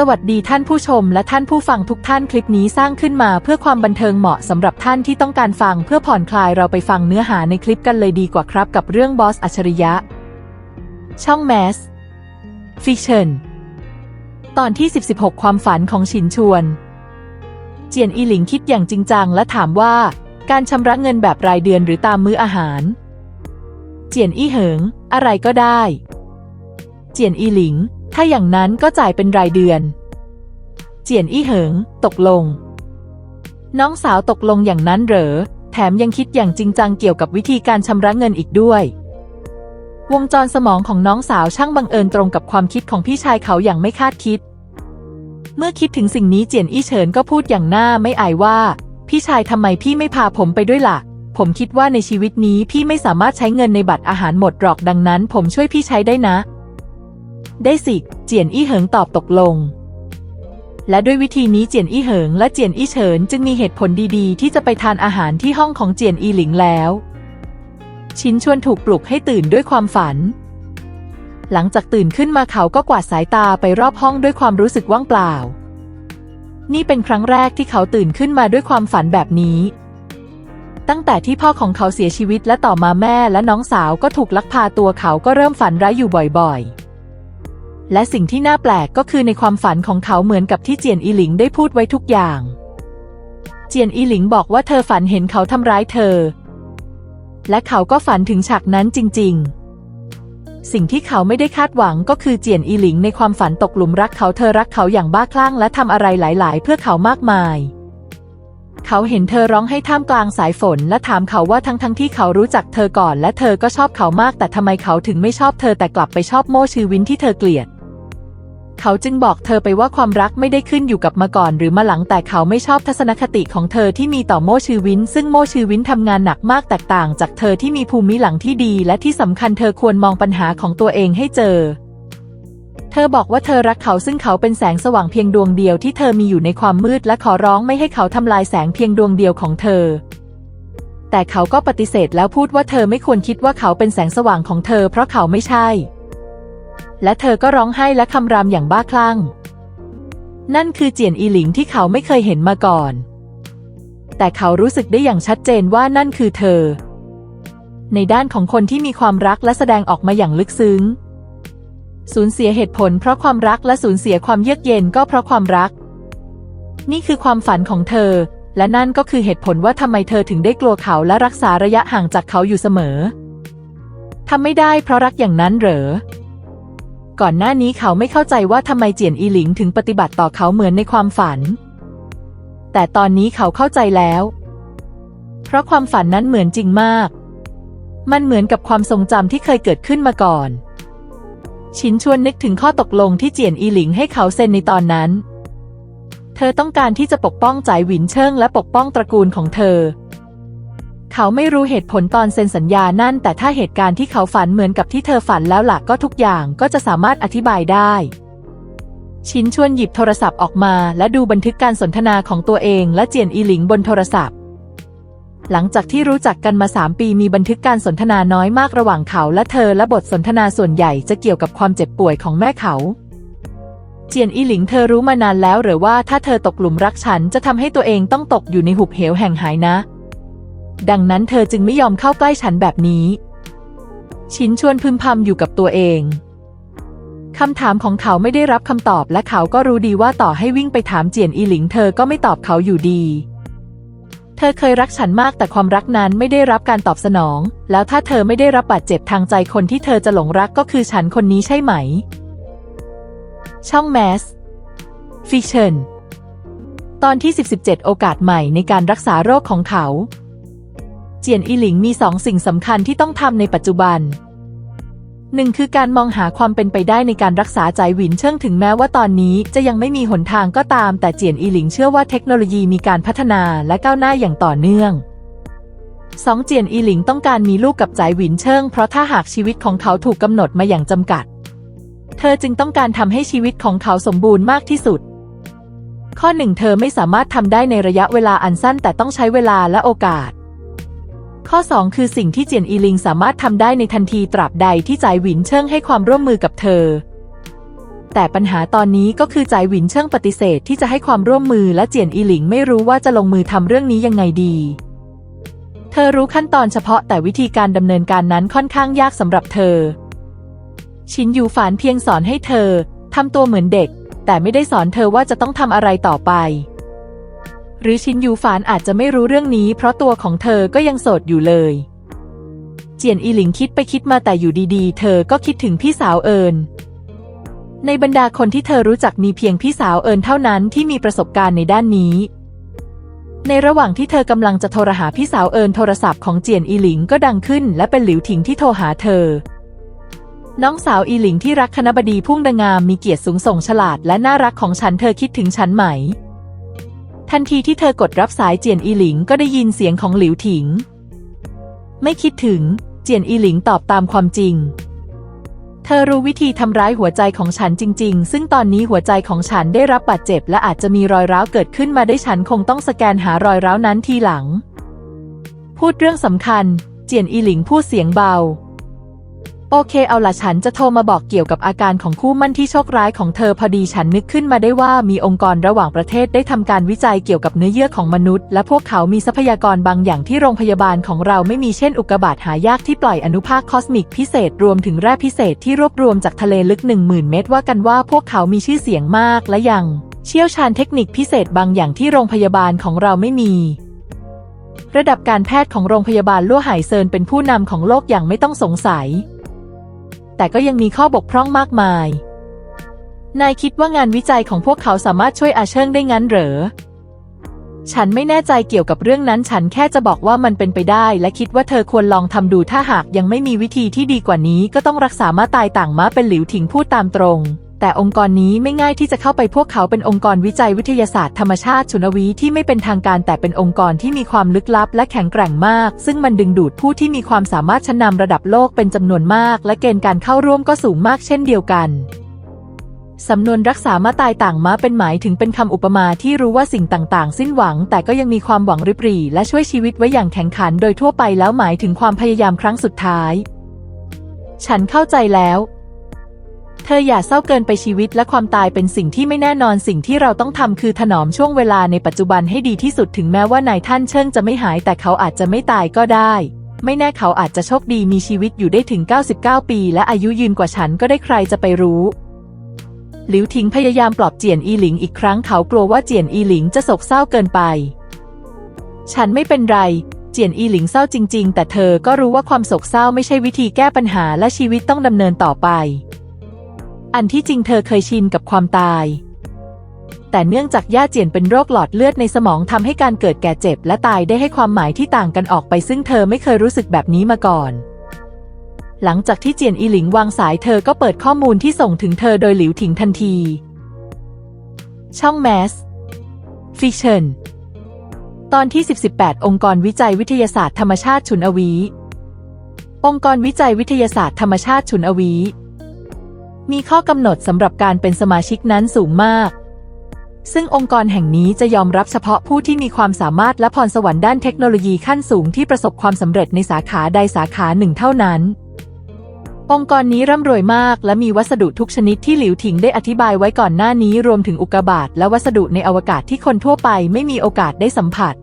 สวัสดีท่านผู้ชมและท่านผู้ฟังทุกท่านคลิปนี้สร้างขึ้นมาเพื่อความบันเทิงเหมาะสำหรับท่านที่ต้องการฟังเพื่อผ่อนคลายเราไปฟังเนื้อหาในคลิปกันเลยดีกว่าครับกับเรื่องบอสอัจฉริยะ ช่องแมสฟิชเชนตอนที่ 16 ความฝันของชินชวน เจียนอีหลิงคิดอย่างจริงจังและถามว่า การชำระเงินแบบรายเดือนหรือตามมื้ออาหาร เจียนอี้เหิง อะไรก็ได้ เจียนอีหลิง ถ้าอย่างนั้นก็จ่ายเป็นรายเดือน เจียนอี้เหิง ตกลง น้องสาวตกลงอย่างนั้นเหรอ แถมยังคิดอย่างจริงจังเกี่ยวกับวิธีการชำระเงินอีกด้วย วงจรสมองของน้องสาวช่างบังเอิญตรงกับความคิดของพี่ชายเขาอย่างไม่คาดคิด เมื่อคิดถึงสิ่งนี้เจียนอี้เฉินก็พูดอย่างหน้าไม่อายว่า พี่ชายทำไมพี่ไม่พาผมไปด้วยล่ะผมคิดว่าในชีวิตนี้พี่ไม่สามารถใช้เงินในบัตรอาหารหมดหรอกดังนั้น ผมช่วยพี่ใช้ได้นะ ได้สิ เจียนอี้เหิงตอบตกลง และด้วยวิธีนี้เจียนอี้เหิงและเจียนอี้เฉินจึงมีเหตุผลดีๆ ที่จะไปทานอาหารที่ห้องของเจียนอีหลิงแล้ว ชินชวนถูกปลุกให้ตื่นด้วยความฝัน หลังจากตื่นขึ้นมาเขาก็กวาดสายตาไปรอบห้องด้วยความรู้สึกว่างเปล่า นี่เป็นครั้งแรกที่เขาตื่นขึ้นมาด้วยความฝันแบบนี้ตั้งแต่ที่พ่อของเขาเสียชีวิตและต่อมาแม่และน้องสาวก็ถูกลักพาตัวเขาก็เริ่มฝันร้ายอยู่บ่อยๆ และสิ่งที่น่าแปลกก็คือในความฝันของเขาเหมือนกับที่เจียนอีหลิงได้พูดไว้ทุกอย่าง เจียนอีหลิงบอกว่าเธอฝันเห็นเขาทำร้ายเธอ และเขาก็ฝันถึงฉากนั้นจริง ๆ สิ่งที่เขาไม่ได้คาดหวังก็คือเจียนอีหลิงในความฝันตกหลุมรักเขาเธอรักเขาอย่างบ้าคลั่งและทำอะไรหลาย ๆ เพื่อเขามากมายเขาเห็นเธอร้องให้ท่ามกลางสายฝน และถามเขาว่าทั้งๆทที่เขารู้จักเธอก่อน และเธอก็ชอบเขามาก แต่ทำไมเขาถึงไม่ชอบเธอแต่กลับไปชอบโม่ชื่อวินที่เธอเกลียด เขาจึงบอกเธอไปว่าความรักไม่ได้ขึ้นอยู่กับมาก่อนหรือมาหลังแต่เขาไม่ชอบทัศนคติของเธอที่มีต่อโมชื่อวิน ซึ่งโมชื่อวินทำงานหนักมากแตกต่างจากเธอที่มีภูมิหลังที่ดี และที่สำคัญเธอควรมองปัญหาของตัวเองให้เจอ เธอบอกว่าเธอรักเขาซึ่งเขาเป็นแสงสว่างเพียงดวงเดียวที่เธอมีอยู่ในความมืดและขอร้องไม่ให้เขาทำลายแสงเพียงดวงเดียวของเธอแต่เขาก็ปฏิเสธแล้วพูดว่าเธอไม่ควรคิดว่าเขาเป็นแสงสว่างของเธอเพราะเขาไม่ใช่ และเธอก็ร้องไห้และคำรามอย่างบ้าคลั่ง นั่นคือเจียนอีหลิงที่เขาไม่เคยเห็นมาก่อน แต่เขารู้สึกได้อย่างชัดเจนว่านั่นคือเธอ ในด้านของคนที่มีความรักและแสดงออกมาอย่างลึกซึ้ง สูญเสียเหตุผลเพราะความรักและสูญเสียความเยือกเย็นก็เพราะความรัก นี่คือความฝันของเธอ และนั่นก็คือเหตุผลว่าทำไมเธอถึงได้กลัวเขาและรักษาระยะห่างจากเขาอยู่เสมอทำไม่ได้เพราะรักอย่างนั้นเหรอ ก่อนหน้านี้เขาไม่เข้าใจว่าทำไมเจียนอีหลิงถึงปฏิบัติต่อเขาเหมือนในความฝัน แต่ตอนนี้เขาเข้าใจแล้ว เพราะความฝันนั้นเหมือนจริงมาก มันเหมือนกับความทรงจำที่เคยเกิดขึ้นมาก่อน ชินชวนนึกถึงข้อตกลงที่เจียนอีหลิงให้เขาเซ็นในตอนนั้น เธอต้องการที่จะปกป้องจ่ายหวินเชิงและปกป้องตระกูลของเธอ เขาไม่รู้เหตุผลตอนเซ็นสัญญานั่น แต่ถ้าเหตุการณ์ที่เขาฝันเหมือนกับที่เธอฝันแล้วหลักก็ทุกอย่างก็จะสามารถอธิบายได้ ชินชวนหยิบโทรศัพท์ออกมา และดูบันทึกการสนทนาของตัวเอง และเจียนอีหลิงบนโทรศัพท์ หลังจากที่รู้จักกันมาสามปีมีบันทึกการสนทนาน้อยมากระหว่างเขาและเธอและบทสนทนาส่วนใหญ่จะเกี่ยวกับความเจ็บป่วยของแม่เขาเจียนอีหลิงเธอรู้มานานแล้วหรือว่าถ้าเธอตกหลุมรักฉันจะทำให้ตัวเองต้องตกอยู่ในหุบเหวแห่งหายนะ ดังนั้นเธอจึงไม่ยอมเข้าใกล้ฉันแบบนี้ ชินชวนพึมพำอยู่กับตัวเองคำถามของเขาไม่ได้รับคำตอบและเขาก็รู้ดีว่าต่อให้วิ่งไปถามเจียนอีหลิงเธอก็ไม่ตอบเขาอยู่ดี เธอเคยรักฉันมากแต่ความรักนั้นไม่ได้รับการตอบสนอง แล้วถ้าเธอไม่ได้รับบาดเจ็บทางใจคนที่เธอจะหลงรักก็คือฉันคนนี้ใช่ไหม ช่องแมสฟิชเชนตอนที่ 17 โอกาสใหม่ในการรักษาโรคของเขา จียนอีหลิงมีสองสิ่งสำคัญที่ต้องทำในปัจจุบันหนึ่งคือการมองหาความเป็นไปได้ในการรักษาใจหวินเชิงถึงแม้ว่าตอนนี้จะยังไม่มีหนทางก็ตาม แต่เจียนอีหลิงเชื่อว่าเทคโนโลยีมีการพัฒนาและก้าวหน้าอย่างต่อเนื่องสองเจียนอีหลิงต้องการมีลูกกับใจหวินเชิง เพราะถ้าหากชีวิตของเขาถูกกำหนดมาอย่างจำกัด เธอจึงต้องการทำให้ชีวิตของเขาสมบูรณ์มากที่สุด ข้อหนึ่งเธอไม่สามารถทำได้ในระยะเวลาอันสั้นแต่ต้องใช้เวลาและโอกาส ข้อ 2 คือสิ่งที่เจียนอีลิงสามารถทำได้ในทันทีตราบใดที่จ่ายหวินเชิงให้ความร่วมมือกับเธอ แต่ปัญหาตอนนี้ก็คือจ่ายหวินเชิงปฏิเสธที่จะให้ความร่วมมือและเจียนอีหลิงไม่รู้ว่าจะลงมือทำเรื่องนี้ยังไงดี เธอรู้ขั้นตอนเฉพาะแต่วิธีการดำเนินการนั้นค่อนข้างยากสำหรับเธอ ชินยูฝานเพียงสอนให้เธอทำตัวเหมือนเด็ก แต่ไม่ได้สอนเธอว่าจะต้องทำอะไรต่อไป หรือชินยูฝานอาจจะไม่รู้เรื่องนี้เพราะตัวของเธอก็ยังโสดอยู่เลย เจียนอีหลิงคิดไปคิดมาแต่อยู่ดีๆ เธอก็คิดถึงพี่สาวเอิญในบรรดาคนที่เธอรู้จักมีเพียงพี่สาวเอิญเท่านั้นที่มีประสบการณ์ในด้านนี้ ในระหว่างที่เธอกำลังจะโทรหาพี่สาวเอิญโทรศัพท์ของเจียนอีหลิงก็ดังขึ้น และเป็นหลิวถิงที่โทรหาเธอ น้องสาวอีหลิงที่รักคณบดีพุ่งดังงามมีเกียรติสูงส่งฉลาดและน่ารักของฉันเธอคิดถึงฉันไหม ทันทีที่เธอกดรับสายเจียนอีหลิงก็ได้ยินเสียงของหลิวถิง ไม่คิดถึง เจียนอีหลิงตอบตามความจริง เธอรู้วิธีทำร้ายหัวใจของฉันจริง ๆ ซึ่งตอนนี้หัวใจของฉันได้รับบาดเจ็บ และอาจจะมีรอยร้าวเกิดขึ้นมาได้ฉันคงต้องสแกนหารอยร้าวนั้นทีหลัง พูดเรื่องสำคัญ เจียนอีหลิงพูดเสียงเบา โอเคเอาล่ะฉันจะโทรมาบอกเกี่ยวกับอาการของคู่มั่นที่โชคร้ายของเธอพอดีฉันนึกขึ้นมาได้ว่ามีองค์กรระหว่างประเทศได้ทำการวิจัยเกี่ยวกับเนื้อเยื่อของมนุษย์ และพวกเขามีทรัพยากรบางอย่างที่โรงพยาบาลของเราไม่มีเช่นอุกกาบาตหายากที่ปล่อยอนุภาคคอสมิกพิเศษรวมถึงแร่พิเศษที่รวบรวมจากทะเลลึก 10,000 เมตรว่ากันว่าพวกเขามีชื่อเสียงมากและยัง เชี่ยวชาญเทคนิคพิเศษบางอย่างที่โรงพยาบาลของเราไม่มีระดับการแพทย์ของโรงพยาบาลลั่วไหเซินเป็นผู้นำของโลกอย่างไม่ต้องสงสัย แต่ก็ยังมีข้อบกพร่องมากมาย นายคิดว่างานวิจัยของพวกเขาสามารถช่วยอาเชิงได้งั้นเหรอ ฉันไม่แน่ใจเกี่ยวกับเรื่องนั้น ฉันแค่จะบอกว่ามันเป็นไปได้ และคิดว่าเธอควรลองทำดูถ้าหากยังไม่มีวิธีที่ดีกว่านี้ ก็ต้องรักษามาตายต่างม้าเป็นหลิวถิงพูดตามตรง แต่องค์กรนี้ไม่ง่ายที่จะเข้าไปพวกเขาเป็นองค์กรวิจัยวิทยาศาสตร์ธรรมชาติชุนวีที่ไม่เป็นทางการแต่เป็นองค์กรที่มีความลึกลับและแข็งแกร่งมาก ซึ่งมันดึงดูดผู้ที่มีความสามารถชั้นนำระดับโลกเป็นจำนวนมาก และเกณฑ์การเข้าร่วมก็สูงมากเช่นเดียวกันสำนวนรักษามาตายต่างมาเป็นหมายถึงเป็นคำอุปมาที่รู้ว่าสิ่งต่างๆ สิ้นหวัง แต่ก็ยังมีความหวังริบหรี่และช่วยชีวิตไว้อย่างแข็งขันโดยทั่วไปแล้วหมายถึงความพยายามครั้งสุดท้าย ฉันเข้าใจแล้ว เธออย่าเศร้าเกินไปชีวิตและความตายเป็นสิ่งที่ไม่แน่นอนสิ่งที่เราต้องทำคือถนอมช่วงเวลาในปัจจุบันให้ดีที่สุดถึงแม้ว่านายท่านเชิงจะไม่หายแต่เขาอาจจะไม่ตายก็ได้ ไม่แน่เขาอาจจะโชคดีมีชีวิตอยู่ได้ถึง 99 ปี และอายุยืนกว่าฉันก็ได้ใครจะไปรู้หลิวทิงพยายามปลอบเจียนอีหลิงอีกครั้งเขากลัวว่าเจียนอีหลิงจะโศกเศร้าเกินไป ฉันไม่เป็นไร เจียนอีหลิงเศร้าจริง ๆ แต่เธอก็รู้ว่าความโศกเศร้าไม่ใช่วิธีแก้ปัญหาและชีวิตต้องดำเนินต่อไป อันที่จริงเธอเคยชินกับความตาย แต่เนื่องจากย่าเจียนเป็นโรคหลอดเลือดในสมองทำให้การเกิดแก่เจ็บและตายได้ให้ความหมายที่ต่างกันออกไป ซึ่งเธอไม่เคยรู้สึกแบบนี้มาก่อน หลังจากที่เจียนอีหลิงวางสายเธอก็เปิดข้อมูลที่ส่งถึงเธอโดยหลิวถิงทันที ช่องแมสฟิชเชนตอนที่10-18องค์กรวิจัยวิทยาศาสตร์ธรรมชาติฉุนอวี องค์กรวิจัยวิทยาศาสตร์ธรรมชาติฉุนอวี มีข้อกำหนดสำหรับการเป็นสมาชิกนั้นสูงมาก ซึ่งองค์กรแห่งนี้จะยอมรับเฉพาะผู้ที่มีความสามารถและพรสวรรค์ด้านเทคโนโลยีขั้นสูงที่ประสบความสำเร็จในสาขาใดสาขาหนึ่งเท่านั้น องค์กรนี้ร่ำรวยมาก และมีวัสดุทุกชนิดที่หลิวถิงได้อธิบายไว้ก่อนหน้านี้รวมถึงอุกกาบาตและวัสดุในอวกาศที่คนทั่วไปไม่มีโอกาสได้สัมผัส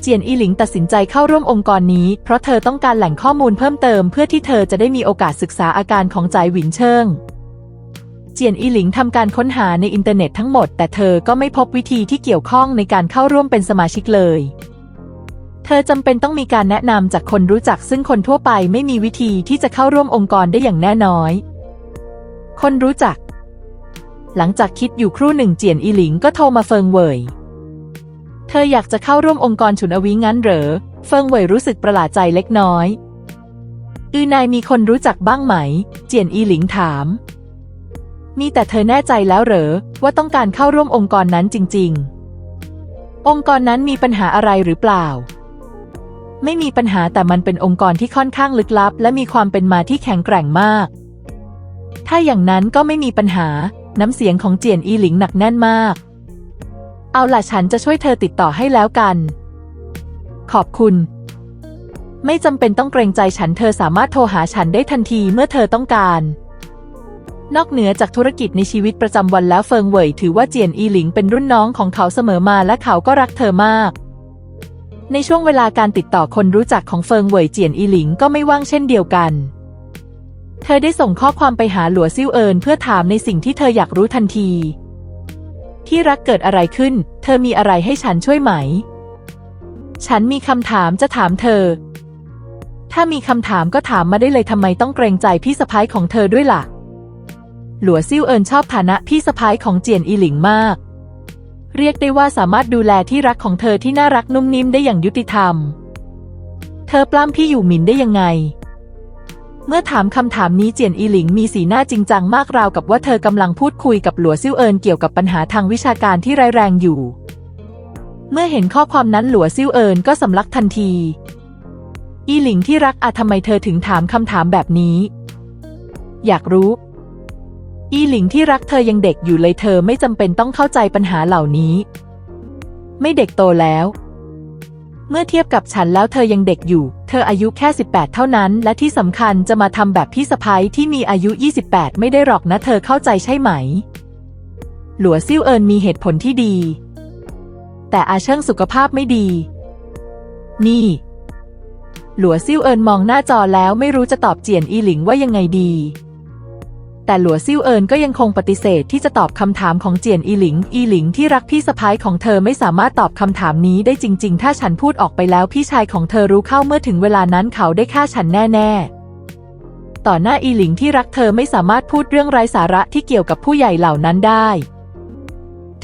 เจียนอีหลิงตัดสินใจเข้าร่วมองค์กรนี้ เพราะเธอต้องการแหล่งข้อมูลเพิ่มเติมเพื่อที่เธอจะได้มีโอกาสศึกษาอาการของใจหวินเชิงเจียนอีหลิงทำการค้นหาในอินเทอร์เน็ตทั้งหมด แต่เธอก็ไม่พบวิธีที่เกี่ยวข้องในการเข้าร่วมเป็นสมาชิกเลย เธอจำเป็นต้องมีการแนะนำจากคนรู้จักซึ่งคนทั่วไปไม่มีวิธีที่จะเข้าร่วมองค์กรได้อย่างแน่นอยคนรู้จัก หลังจากคิดอยู่ครู่หนึ่งเจียนอีหลิงก็โทรมาเฟิงเว่ย เธออยากจะเข้าร่วมองค์กรฉุนอวิงั้นเหรอ เฟิงเหว่ยรู้สึกประหลาดใจเล็กน้อย อือนายมีคนรู้จักบ้างไหม เจียนอีหลิงถาม มีแต่เธอแน่ใจแล้วเหรอ ว่าต้องการเข้าร่วมองค์กรนั้นจริง ๆ องค์กรนั้นมีปัญหาอะไรหรือเปล่า ไม่มีปัญหาแต่มันเป็นองค์กรที่ค่อนข้างลึกลับ และมีความเป็นมาที่แข็งแกร่งมาก ถ้าอย่างนั้นก็ไม่มีปัญหา น้ำเสียงของเจียนอีหลิงหนักแน่นมาก เอาล่ะฉันจะช่วยเธอติดต่อให้แล้วกัน ขอบคุณ ไม่จำเป็นต้องเกรงใจฉันเธอสามารถโทรหาฉันได้ทันทีเมื่อเธอต้องการ นอกเหนือจากธุรกิจในชีวิตประจำวันแล้วเฟิงเหวยถือว่าเจียนอีหลิงเป็นรุ่นน้องของเขาเสมอมาและเขาก็รักเธอมาก ในช่วงเวลาการติดต่อคนรู้จักของเฟิงเหวยเจียนอีหลิงก็ไม่ว่างเช่นเดียวกันเธอได้ส่งข้อความไปหาหลัวซิ่วเอินเพื่อถามในสิ่งที่เธออยากรู้ทันที ที่รักเกิดอะไรขึ้น เธอมีอะไรให้ฉันช่วยไหม ฉันมีคำถามจะถามเธอ ถ้ามีคำถามก็ถามมาได้เลยทำไมต้องเกรงใจพี่สะพ้ายของเธอด้วยล่ะ หลัวซิ่วเอินชอบฐานะพี่สะพ้ายของเจียนอีหลิงมาก เรียกได้ว่าสามารถดูแลที่รักของเธอที่น่ารักนุ่มนิ่มได้อย่างยุติธรรม เธอปล้ำพี่อยู่หมินได้ยังไง เมื่อถามคำถามนี้เจียนอีหลิงมีสีหน้าจริงจังมากราวกับว่าเธอกำลังพูดคุยกับหลัวซิ่วเอินเกี่ยวกับปัญหาทางวิชาการที่ร้ายแรงอยู่ เมื่อเห็นข้อความนั้นหลัวซิ่วเอินก็สำลักทันที อีหลิงที่รักอาทำไมเธอถึงถามคำถามแบบนี้ อยากรู้ อีหลิงที่รักเธอยังเด็กอยู่เลยเธอไม่จำเป็นต้องเข้าใจปัญหาเหล่านี้ ไม่เด็กโตแล้ว เมื่อเทียบกับฉันแล้วเธอยังเด็กอยู่ เธออายุแค่ 18 เท่านั้น และที่สำคัญจะมาทำแบบพี่สะพ้ยที่มีอายุ 28 ไม่ได้หรอกนะเธอเข้าใจใช่ไหม หลัวซิ่วเอินมีเหตุผลที่ดี แต่อาเชิงสุขภาพไม่ดี นี่ หลัวซิ่วเอินมองหน้าจอแล้วไม่รู้จะตอบเจียนอีหลิงว่ายังไงดี แต่หลัวซิ่วเอินก็ยังคงปฏิเสธที่จะตอบคำถามของเจียนอีหลิง อีหลิงที่รักพี่สะพ้ายของเธอไม่สามารถตอบคำถามนี้ได้จริง ๆ ถ้าฉันพูดออกไปแล้วพี่ชายของเธอรู้เข้าเมื่อถึงเวลานั้นเขาได้ฆ่าฉันแน่ ๆต่อหน้าอีหลิงที่รักเธอไม่สามารถพูดเรื่องไร้สาระที่เกี่ยวกับผู้ใหญ่เหล่านั้นได้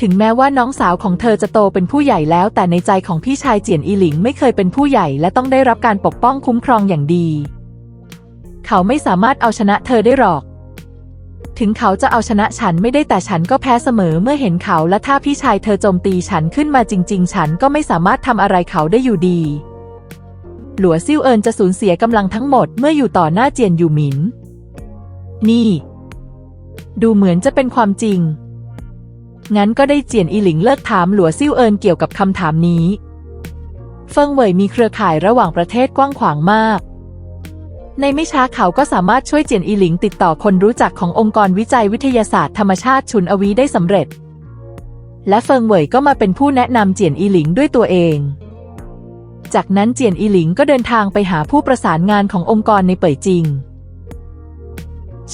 ถึงแม้ว่าน้องสาวของเธอจะโตเป็นผู้ใหญ่แล้ว แต่ในใจของพี่ชายเจียนอีหลิงไม่เคยเป็นผู้ใหญ่และต้องได้รับการปกป้องคุ้มครองอย่างดี เขาไม่สามารถเอาชนะเธอได้หรอก ถึงเขาจะเอาชนะฉันไม่ได้แต่ฉันก็แพ้เสมอเมื่อเห็นเขาและถ้าพี่ชายเธอโจมตีฉันขึ้นมาจริง ๆ ฉันก็ไม่สามารถทำอะไรเขาได้อยู่ดี หลัวซิ่วเอินจะสูญเสียกำลังทั้งหมดเมื่ออยู่ต่อหน้าเจียนอยู่หมิน นี่ ดูเหมือนจะเป็นความจริง งั้นก็ได้เจียนอีหลิงเลิกถามหลัวซิ่วเอินเกี่ยวกับคำถามนี้ เฟิงเหวยมีเครือข่ายระหว่างประเทศกว้างขวางมาก ในไม่ช้าเขาก็สามารถช่วยเจียนอีหลิงติดต่อคนรู้จักขององค์กรวิจัยวิทยาศาสตร์ธรรมชาติชุนอวีได้สำเร็จ และเฟิงเหวยก็มาเป็นผู้แนะนำเจียนอีหลิงด้วยตัวเอง จากนั้นเจียนอีหลิงก็เดินทางไปหาผู้ประสานงานขององค์กรในเป่ยจิง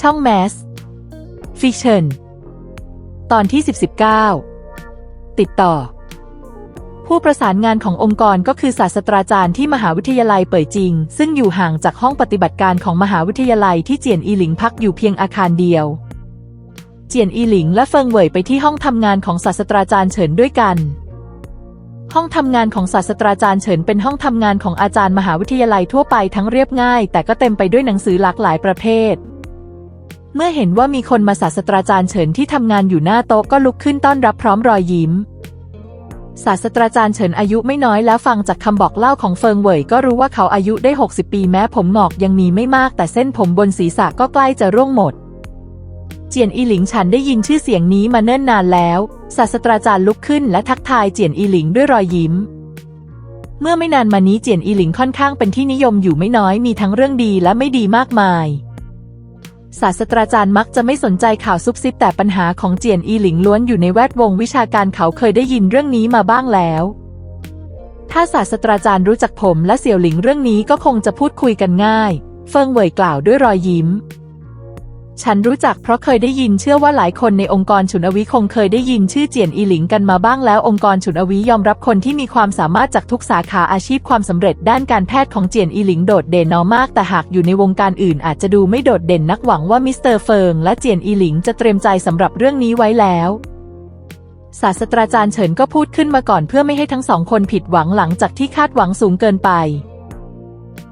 ช่องแมสฟิชเชนตอนที่ 19 ติดต่อ ผู้ประสานงานขององค์กรก็คือศาสตราจารย์ที่มหาวิทยาลัยเป่ยจิง ซึ่งอยู่ห่างจากห้องปฏิบัติการของมหาวิทยาลัยที่เจียนอีหลิงพักอยู่เพียงอาคารเดียว เจียนอีหลิงและเฟิงเหวยไปที่ห้องทำงานของศาสตราจารย์เฉินด้วยกัน ห้องทำงานของศาสตราจารย์เฉินเป็นห้องทำงานของอาจารย์มหาวิทยาลัยทั่วไปทั้งเรียบง่าย แต่ก็เต็มไปด้วยหนังสือหลากหลายประเภทเมื่อเห็นว่ามีคนมาศาสตราจารย์เฉินที่ทำงานอยู่หน้าโต๊ะก็ลุกขึ้นต้อนรับพร้อมรอยยิ้ม ศาสตราจารย์เฉินอายุไม่น้อยแล้วฟังจากคำบอกเล่าของเฟิงเหวยก็รู้ว่าเขาอายุได้ 60 ปีแม้ผมหงอกยังมีไม่มาก แต่เส้นผมบนศีรษะก็ใกล้จะร่วงหมด เจียนอีหลิงฉันได้ยินชื่อเสียงนี้มาเนิ่นนานแล้ว ศาสตราจารย์ลุกขึ้นและทักทายเจียนอีหลิงด้วยรอยยิ้ม เมื่อไม่นานมานี้เจียนอีหลิงค่อนข้างเป็นที่นิยมอยู่ไม่น้อยมีทั้งเรื่องดีและไม่ดีมากมาย ศาสตราจารย์มักจะไม่สนใจข่าวซุบซิบแต่ปัญหาของเจียนอีหลิงล้วนอยู่ในแวดวงวิชาการเขาเคยได้ยินเรื่องนี้มาบ้างแล้ว ถ้าศาสตราจารย์รู้จักผมและเสี่ยวหลิงเรื่องนี้ก็คงจะพูดคุยกันง่าย เฟิงเหวยกล่าวด้วยรอยยิ้ม ฉันรู้จักเพราะเคยได้ยินเชื่อว่าหลายคนในองค์กรฉุนอวิคงเคยได้ยินชื่อเจียนอีหลิงกันมาบ้างแล้วองค์กรฉุนอวิยอมรับคนที่มีความสามารถจากทุกสาขาอาชีพความสำเร็จด้านการแพทย์ของเจียนอีหลิงโดดเด่นน้อมาก แต่หากอยู่ในวงการอื่นอาจจะดูไม่โดดเด่นนักหวังว่ามิสเตอร์เฟิงและเจียนอีหลิงจะเตรียมใจสำหรับเรื่องนี้ไว้แล้วศาสตราจารย์เฉินก็พูดขึ้นมาก่อนเพื่อไม่ให้ทั้งสองคนผิดหวังหลังจากที่คาดหวังสูงเกินไป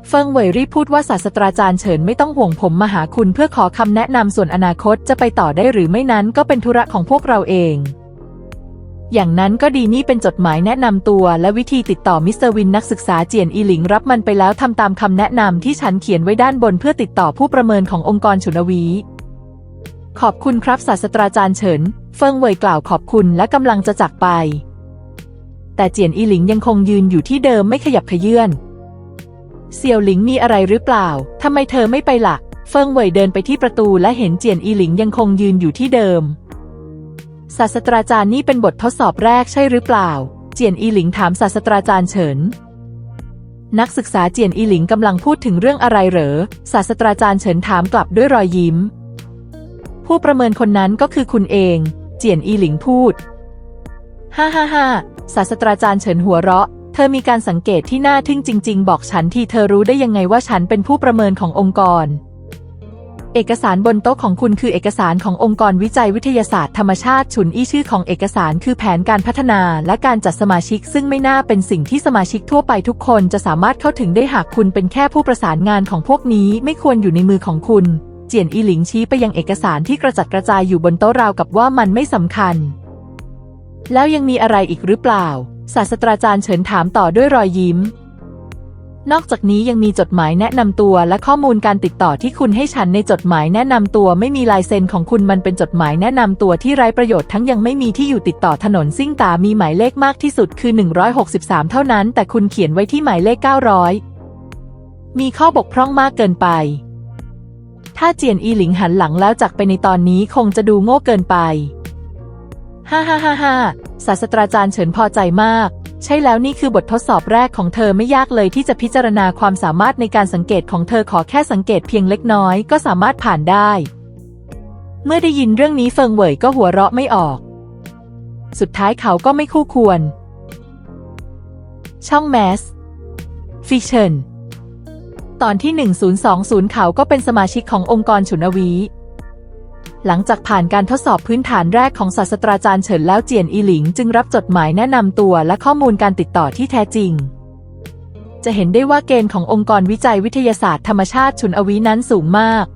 เฟิงเหวยรีพูดว่าศาสตราจารย์เฉินไม่ต้องห่วงผมมาหาคุณเพื่อขอคำแนะนำส่วนอนาคตจะไปต่อได้หรือไม่นั้นก็เป็นธุระของพวกเราเอง อย่างนั้นก็ดีนี่เป็นจดหมายแนะนำตัวและวิธีติดต่อมิสเตอร์วินนักศึกษาเจียนอีหลิงรับมันไปแล้วทำตามคำแนะนำที่ฉันเขียนไว้ด้านบนเพื่อติดต่อผู้ประเมินขององค์กรฉุนวีขอบคุณครับศาสตราจารย์เฉิน เฟิงเวยกล่าวขอบคุณและกำลังจะจากไป แต่เจียนอีหลิงยังคงยืนอยู่ที่เดิมไม่ขยับเขยื่อน เสี่ยวหลิงมีอะไรหรือเปล่า ทำไมเธอไม่ไปละ่ะ เฟิงเหวยเดินไปที่ประตูและเห็นเจียนอีหลิงยังคงยืนอยู่ที่เดิม ศาสตราจารย์นี่เป็นบททดสอบแรกใช่หรือเปล่า เจียนอีหลิงถามศาสตราจารย์เฉิน นักศึกษาเจียนอีหลิงกำลังพูดถึงเรื่องอะไรเหรอ ศาสตราจารย์เฉินถามกลับด้วยรอยยิ้ม ผู้ประเมินคนนั้นก็คือคุณเอง เจียนอีหลิงพูด ฮ่าฮ่าฮ่าศาสตราจารย์เฉินหัวเราะ เธอมีการสังเกตที่น่าทึ่งจริง ๆ บอกฉันที่เธอรู้ได้ยังไงว่าฉันเป็นผู้ประเมินขององค์กร เอกสารบนโต๊ะของคุณคือเอกสารขององค์กรวิจัยวิทยาศาสตร์ธรรมชาติฉุนอี้ชื่อของเอกสารคือแผนการพัฒนาและการจัดสมาชิก ซึ่งไม่น่าเป็นสิ่งที่สมาชิกทั่วไปทุกคนจะสามารถเข้าถึงได้หากคุณเป็นแค่ผู้ประสานงานของพวกนี้ไม่ควรอยู่ในมือของคุณ เจียนอีหลิงชี้ไปยังเอกสารที่กระจัดกระจายอยู่บนโต๊ะราวกับว่ามันไม่สำคัญ แล้วยังมีอะไรอีกหรือเปล่า ศาสตราจารย์เฉินถามต่อด้วยรอยยิ้ม นอกจากนี้ยังมีจดหมายแนะนำตัวและข้อมูลการติดต่อที่คุณให้ฉันในจดหมายแนะนำตัวไม่มีลายเซ็นของคุณมันเป็นจดหมายแนะนำตัวที่ไร้ประโยชน์ทั้งยังไม่มีที่อยู่ติดต่อถนนซิ่งตามีหมายเลขมากที่สุดคือ 163 เท่านั้น แต่คุณเขียนไว้ที่หมายเลข 900 มีข้อบกพร่องมากเกินไปถ้าเจียนอีหลิงหันหลังแล้วจากไปในตอนนี้คงจะดูโง่เกินไป ฮ่าฮ่าฮ่าฮ่า ศาสตราจารย์เฉินพอใจมาก ใช่แล้วนี่คือบททดสอบแรกของเธอไม่ยากเลยที่จะพิจารณาความสามารถในการสังเกตของเธอขอแค่สังเกตเพียงเล็กน้อยก็สามารถผ่านได้ เมื่อได้ยินเรื่องนี้เฟิงเหวยก็หัวเราะไม่ออก สุดท้ายเขาก็ไม่คู่ควร ช่องแมสฟิเชนตอนที่ 1020 เขาก็เป็นสมาชิกขององค์กรฉุนอวี หลังจากผ่านการทดสอบพื้นฐานแรกของศาสตราจารย์เฉินแล้วเจียนอีหลิง จึงรับจดหมายแนะนำตัวและข้อมูลการติดต่อที่แท้จริง จะเห็นได้ว่าเกณฑ์ขององค์กรวิจัยวิทยาศาสตร์ธรรมชาติฉุนอวีนั้นสูงมาก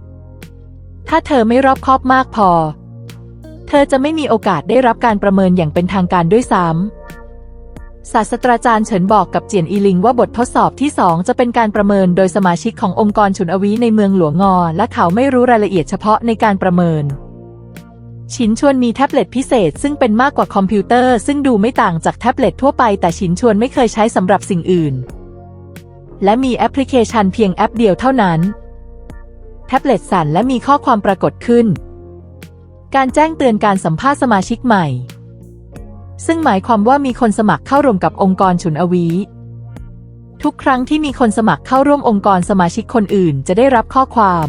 ถ้าเธอไม่รอบคอบมากพอ เธอจะไม่มีโอกาสได้รับการประเมินอย่างเป็นทางการด้วยซ้ำ ศาสตราจารย์เฉินบอกกับเจียนอีลิงว่าบททดสอบที่สองจะเป็นการประเมินโดยสมาชิกขององค์กรฉุนอวีในเมืองหลวงงอ และเขาไม่รู้รายละเอียดเฉพาะในการประเมิน ชินชวนมีแท็บเล็ตพิเศษ ซึ่งเป็นมากกว่าคอมพิวเตอร์ซึ่งดูไม่ต่างจากแท็บเล็ตทั่วไปแต่ชินชวนไม่เคยใช้สำหรับสิ่งอื่น และมีแอปพลิเคชันเพียงแอปเดียวเท่านั้น แท็บเล็ตสั่นและมีข้อความปรากฏขึ้น การแจ้งเตือนการสัมภาษณ์สมาชิกใหม่ ซึ่งหมายความว่ามีคนสมัครเข้าร่วมกับองค์กรฉุนอวี ทุกครั้งที่มีคนสมัครเข้าร่วมองค์กรสมาชิกคนอื่นจะได้รับข้อความ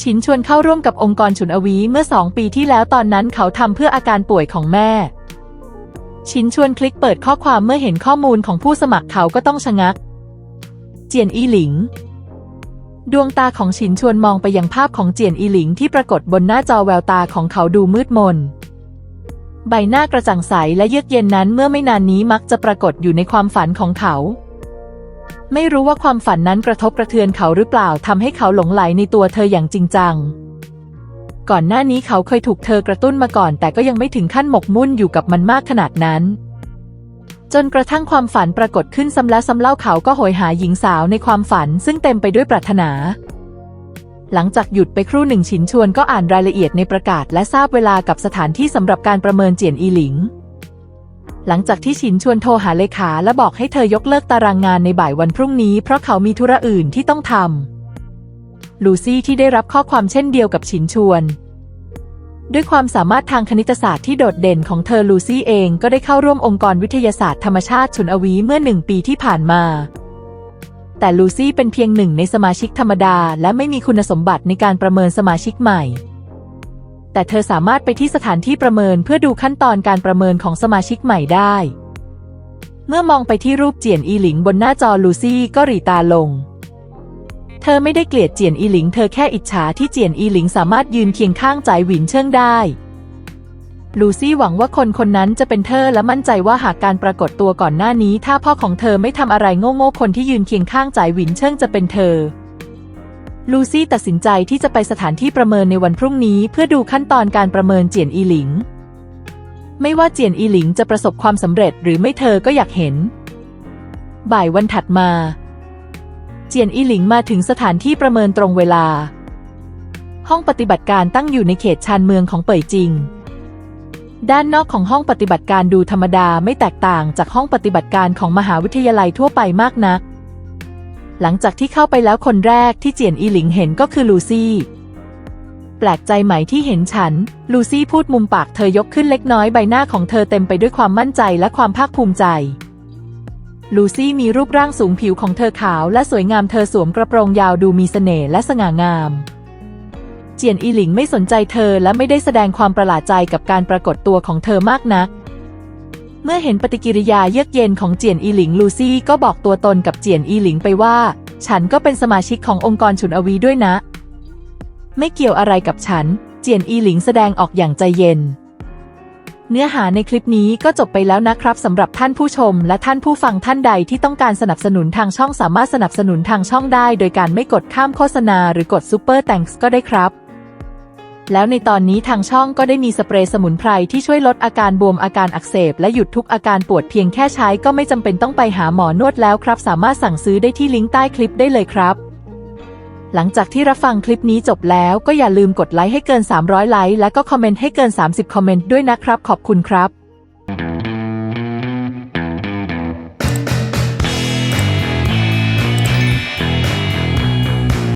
ชินชวนเข้าร่วมกับองค์กรฉุนอวีเมื่อสองปีที่แล้วตอนนั้นเขาทำเพื่ออาการป่วยของแม่ ชินชวนคลิกเปิดข้อความเมื่อเห็นข้อมูลของผู้สมัครเขาก็ต้องชะงัก เจียนอีหลิง ดวงตาของชินชวนมองไปยังภาพของเจียนอีหลิงที่ปรากฏบนหน้าจอแววตาของเขาดูมืดมน ใบหน้ากระจ่างใสและเยือกเย็นนั้นเมื่อไม่นานนี้มักจะปรากฏอยู่ในความฝันของเขา ไม่รู้ว่าความฝันนั้นกระทบกระเทือนเขาหรือเปล่าทำให้เขาหลงไหลในตัวเธออย่างจริงจัง ก่อนหน้านี้เขาเคยถูกเธอกระตุ้นมาก่อน แต่ก็ยังไม่ถึงขั้นหมกมุ่นอยู่กับมันมากขนาดนั้น จนกระทั่งความฝันปรากฏขึ้นซ้ำแล้วซ้ำเล่าเขาก็โหยหาหญิงสาวในความฝันซึ่งเต็มไปด้วยปรารถนา หลังจากหยุดไปครู่หนึ่งฉินชวนก็อ่านรายละเอียดในประกาศ และทราบเวลากับสถานที่สำหรับการประเมินเจียนอีหลิง หลังจากที่ฉินชวนโทรหาเลขาและบอกให้เธอยกเลิกตารางงานในบ่ายวันพรุ่งนี้ เพราะเขามีธุระอื่นที่ต้องทำลูซี่ที่ได้รับข้อความเช่นเดียวกับฉินชวน ด้วยความสามารถทางคณิตศาสตร์ที่โดดเด่นของเธอลูซี่เองก็ได้เข้าร่วมองค์กรวิทยาศาสตร์ธรรมชาติฉุนอวีเมื่อหนึ่งปีที่ผ่านมา แต่ลูซี่เป็นเพียงหนึ่งในสมาชิกธรรมดา และไม่มีคุณสมบัติในการประเมินสมาชิกใหม่ แต่เธอสามารถไปที่สถานที่ประเมินเพื่อดูขั้นตอนการประเมินของสมาชิกใหม่ได้ เมื่อมองไปที่รูปเจียนอีหลิงบนหน้าจอลูซี่ก็หรีตาลง เธอไม่ได้เกลียดเจียนอีหลิง เธอแค่อิจฉาที่เจียนอีหลิงสามารถยืนเคียงข้างจ่ายหวินเชิงได้ ลูซี่หวังว่าคนคนนั้นจะเป็นเธอและมั่นใจว่าหากการปรากฏตัวก่อนหน้านี้ ถ้าพ่อของเธอไม่ทำอะไรโง่ๆคนที่ยืนเคียงข้างจ่ายหวินเชิงจะเป็นเธอ ลูซี่ตัดสินใจที่จะไปสถานที่ประเมินในวันพรุ่งนี้ เพื่อดูขั้นตอนการประเมินเจียนอีหลิง ไม่ว่าเจียนอีหลิงจะประสบความสำเร็จหรือไม่เธอก็อยากเห็น บ่ายวันถัดมา เจียนอีหลิงมาถึงสถานที่ประเมินตรงเวลา ห้องปฏิบัติการตั้งอยู่ในเขตชานเมืองของเป่ยจิง ด้านนอกของห้องปฏิบัติการดูธรรมดาไม่แตกต่างจากห้องปฏิบัติการของมหาวิทยาลัยทั่วไปมากนัก หลังจากที่เข้าไปแล้วคนแรกที่เจียนอีหลิงเห็นก็คือลูซี่แปลกใจไหมที่เห็นฉัน ลูซี่พูดมุมปากเธอยกขึ้นเล็กน้อยใบหน้าของเธอเต็มไปด้วยความมั่นใจและความภาคภูมิใจ ลูซี่มีรูปร่างสูงผิวของเธอขาวและสวยงามเธอสวมกระโปรงยาวดูมีเสน่ห์และสง่างาม เจียนอีหลิงไม่สนใจเธอและไม่ได้แสดงความประหลาดใจกับการปรากฏตัวของเธอมากนัก เมื่อเห็นปฏิกิริยาเยือกเย็นของเจียนอีหลิงลูซี่ก็บอกตัวตนกับเจียนอีหลิงไปว่า ฉันก็เป็นสมาชิกขององค์กรฉุนอวีด้วยนะ ไม่เกี่ยวอะไรกับฉัน เจียนอีหลิงแสดงออกอย่างใจเย็น เนื้อหาในคลิปนี้ก็จบไปแล้วนะครับสำหรับท่านผู้ชม และท่านผู้ฟังท่านใดที่ต้องการสนับสนุนทางช่องสามารถสนับสนุนทางช่องได้ โดยการไม่กดข้ามโฆษณาหรือกดซูเปอร์แตงก็ได้ครับ แล้วในตอนนี้ทางช่องก็ได้มีสเปรย์สมุนไพรที่ช่วยลดอาการบวมอาการอักเสบและหยุดทุกอาการปวดเพียงแค่ใช้ก็ไม่จำเป็นต้องไปหาหมอนวดแล้วครับ สามารถสั่งซื้อได้ที่ลิงก์ใต้คลิปได้เลยครับ หลังจากที่รับฟังคลิปนี้จบแล้วก็อย่าลืมกดไลค์ให้เกิน 300 ไลค์และก็คอมเมนต์ให้เกิน 30 คอมเมนต์ด้วยนะครับ ขอบคุณครับ